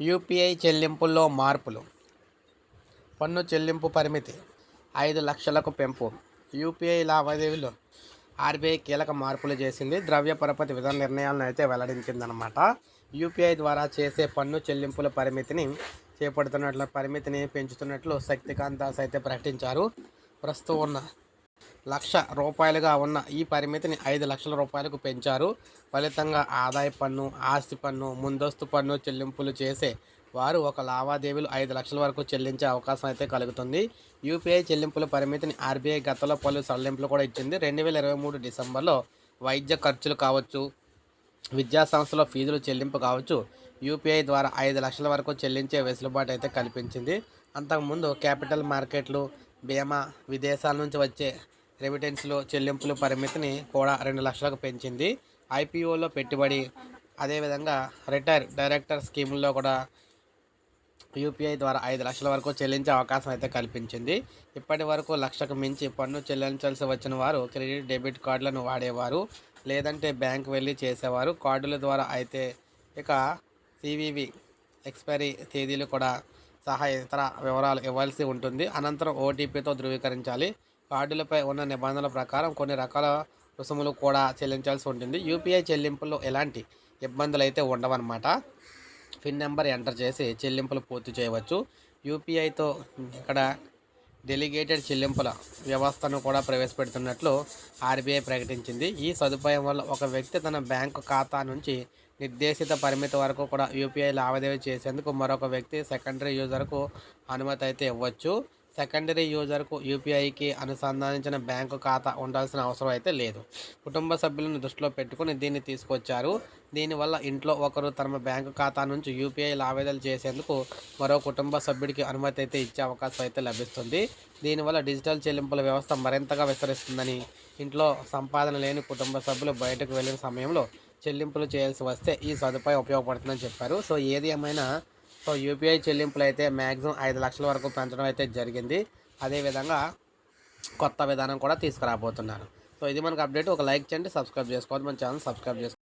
UPI చెల్లింపుల్లో మార్పులు. పన్ను చెల్లింపు పరిమితి ఐదు లక్షలకు పెంపు. యూపీఐ లావాదేవీలు ఆర్బీఐ కీలక మార్పులు చేసింది. ద్రవ్య పరపతి విధాన నిర్ణయాలను అయితే వెల్లడించిందనమాట యూపీఐ ద్వారా చేసే పన్ను చెల్లింపుల పరిమితిని చేపడుతున్నట్లు పరిమితిని పెంచుతున్నట్లు శక్తికాంత్ దాస్ అయితే ప్రకటించారు. ప్రస్తుతం ఉన్న లక్ష రూపాయలుగా ఉన్న ఈ పరిమితిని ఐదు లక్షల రూపాయలకు పెంచారు. ఫలితంగా ఆదాయ పన్ను ఆస్తి పన్ను ముందస్తు పన్ను చెల్లింపులు చేసే వారు ఒక లావాదేవీలు ఐదు లక్షల వరకు చెల్లించే అవకాశం అయితే కలుగుతుంది. యూపీఐ చెల్లింపుల పరిమితిని ఆర్బీఐ గతంలో పలు సడలింపులు కూడా ఇచ్చింది. రెండు వేల ఇరవై మూడు డిసెంబర్లో వైద్య ఖర్చులు కావచ్చు విద్యా సంస్థలో ఫీజులు చెల్లింపు కావచ్చు యూపీఐ ద్వారా ఐదు లక్షల వరకు చెల్లించే వెసులుబాటు అయితే కల్పించింది. అంతకుముందు క్యాపిటల్ మార్కెట్లు బీమా విదేశాల నుంచి వచ్చే రెమిటెన్స్లు చెల్లింపుల పరిమితిని కూడా రెండు లక్షలకు పెంచింది. ఐపీఓలో పెట్టుబడి అదేవిధంగా రిటైర్ డైరెక్టర్ స్కీముల్లో కూడా యూపీఐ ద్వారా ఐదు లక్షల వరకు చెల్లించే అవకాశం అయితే కల్పించింది. ఇప్పటి వరకు లక్షకు మించి పన్ను చెల్లించాల్సి వచ్చిన వారు క్రెడిట్ డెబిట్ కార్డులను వాడేవారు లేదంటే బ్యాంక్ వెళ్ళి చేసేవారు. కార్డుల ద్వారా అయితే ఇక సివివి ఎక్స్పైరీ తేదీలు కూడా సహా ఇతర వివరాలు ఇవ్వాల్సి ఉంటుంది. అనంతరం ఓటీపీతో ధృవీకరించాలి. కార్డులపై ఉన్న నిబంధనల ప్రకారం కొన్ని రకాల రుసుములు కూడా చెల్లించాల్సి ఉంటుంది. యూపీఐ చెల్లింపుల్లో ఎలాంటి ఇబ్బందులు అయితే ఉండవన్నమాట. పిన్ నెంబర్ ఎంటర్ చేసి చెల్లింపులు పూర్తి చేయవచ్చు. యూపీఐతో ఇక్కడ డెలిగేటెడ్ చెల్లింపుల వ్యవస్థను కూడా ప్రవేశపెడుతున్నట్లు ఆర్బీఐ ప్రకటించింది. ఈ సదుపాయం వల్ల ఒక వ్యక్తి తన బ్యాంకు ఖాతా నుంచి నిర్దేశిత పరిమితి వరకు కూడా యూపీఐ లావాదేవీ చేసేందుకు మరొక వ్యక్తి సెకండరీ యూజర్కు అనుమతి అయితే ఇవ్వచ్చు. సెకండరీ యూజర్కు యూపీఐకి అనుసంధానించిన బ్యాంకు ఖాతా ఉండాల్సిన అవసరం అయితే లేదు. కుటుంబ సభ్యులను దృష్టిలో పెట్టుకుని దీన్ని తీసుకొచ్చారు. దీనివల్ల ఇంట్లో ఒకరు తమ బ్యాంకు ఖాతా నుంచి యూపీఐ లావాదేవీలు చేసేందుకు మరో కుటుంబ సభ్యుడికి అనుమతి అయితే ఇచ్చే అవకాశం అయితే లభిస్తుంది. దీనివల్ల డిజిటల్ చెల్లింపుల వ్యవస్థ మరింతగా విస్తరిస్తుందని ఇంట్లో సంపాదన లేని కుటుంబ సభ్యులు బయటకు వెళ్ళిన సమయంలో చెల్లింపులు చేయాల్సి వస్తే ఈ సదుపాయం ఉపయోగపడుతుందని చెప్పారు. సో ఏది ఏమైనా సో యూపీఐ చెల్లింపులు అయితే మ్యాక్సిమం ఐదు లక్షల వరకు పెంచడం అయితే జరిగింది. అదేవిధంగా కొత్త విధానం కూడా తీసుకురాబోతున్నారు. సో ఇది మనకు అప్డేట్. ఒక లైక్ చేయండి సబ్స్క్రైబ్ చేసుకోవాలి. మన ఛానల్ సబ్స్క్రైబ్ చేసుకోండి.